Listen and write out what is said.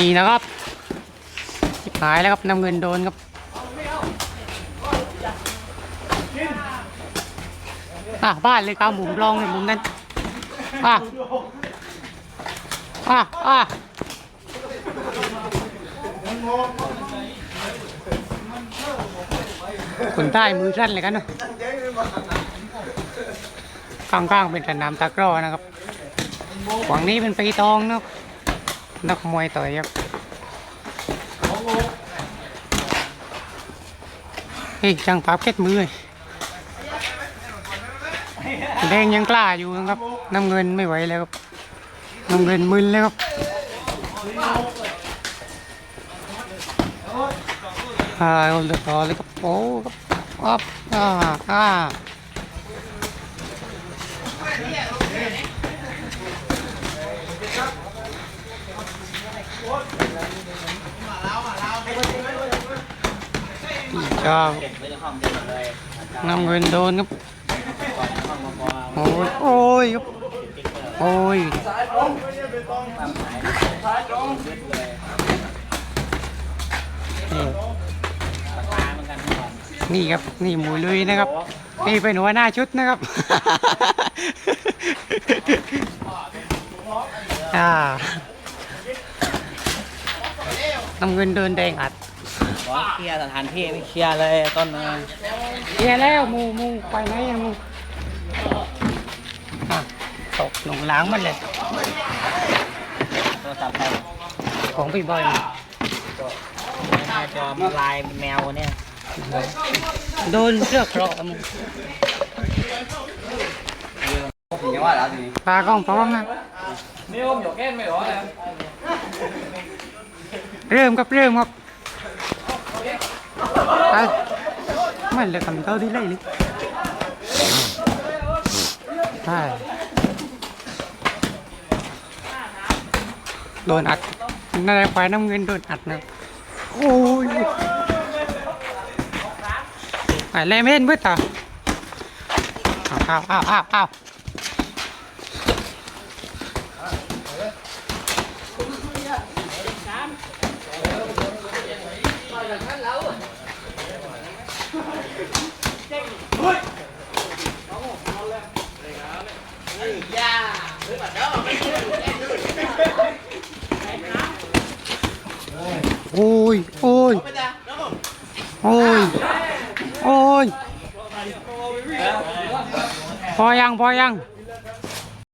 นี่นะครับชิบหายแล้วครับน้ำเงินโดนครับอะบ้านเลยครับหมุมลองเลยมุมนั้นอะอะอะคนใต้มือสั้นเลยกันเนาะข้างๆเป็นสนามตะกร้อนะครับฝั่งนี้เป็นปีตองนะครับ นักมวยต่อยครับเฮ้ยช่างภาพเก็ดมือเลยแดงยังกล้าอยู่ครับน้ำเงินไม่ไหวแล้วครับน้ำเงินมึนแล้วครับอ่าเอาเดือดรอเลยครับโอ้ครับอ่าอ่าเจ้าน้ำเงินโดนครับ โอ้ย โอ้ยครับ โอ้ยนี่ครับ นี่หมูลุยนะครับ นี่เป็นหัวหน้าชุดนะครับ อ่า น้ำเงินเดินแดงอัดขอเคลียร์สถานที่ไม่เคลียร์เลยต้นนึงเคลียร์แล้วหมูหมูไปไหนอะหมูอะตกหลงล้างมันเลยโทรศัพท์ใครของพี่บอยหน้าจอมันลายแมวเนี่ยโดนเสื้อเคราะห์มึงยังว่าแล้วทีนี้ปลากล้องพร้อมนะ นี่ผมหยกแก้ไม่หรอเลย เริ่มครับเริ่มครับไปมันเลยคำเท่าที่ไล่เลยใช่โดนอัดนั่นแหละควายน้ำเงินโดนอัดนะโอ้ยไอ้เล่มเห็นเพื่อต่ออ้าวอ้าวอ้าวอ้าว โอ้ย โอ้ย โอ้ย โอ้ย พอยัง พอยัง